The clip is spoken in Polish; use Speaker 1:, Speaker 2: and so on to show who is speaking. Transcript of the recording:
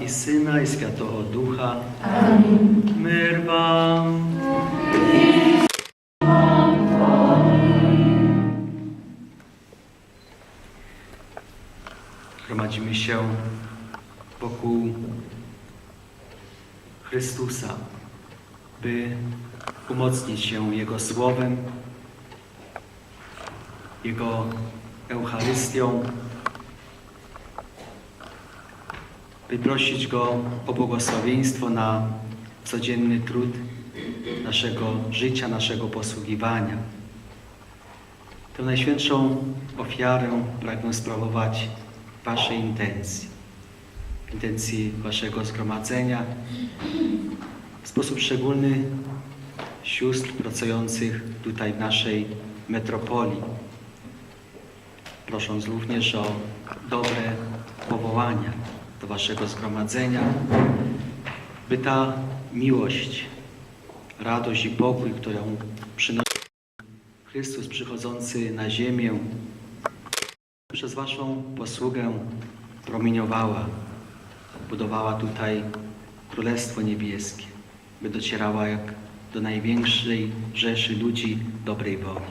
Speaker 1: i Syna, i Świętego Ducha.
Speaker 2: Amen.
Speaker 1: Myr wam. Gromadzimy się wokół Chrystusa, by umocnić się Jego Słowem, Jego Eucharystią, by prosić Go o błogosławieństwo na codzienny trud naszego życia, naszego posługiwania. Tę najświętszą ofiarę pragnę sprawować Waszej intencji, intencji Waszego zgromadzenia, w sposób szczególny sióstr pracujących tutaj w naszej metropolii, prosząc również o dobre powołania do Waszego zgromadzenia, by ta miłość, radość i pokój, którą przynosi Chrystus przychodzący na ziemię, przez Waszą posługę promieniowała, budowała tutaj Królestwo Niebieskie, by docierała jak do największej rzeszy ludzi dobrej woli.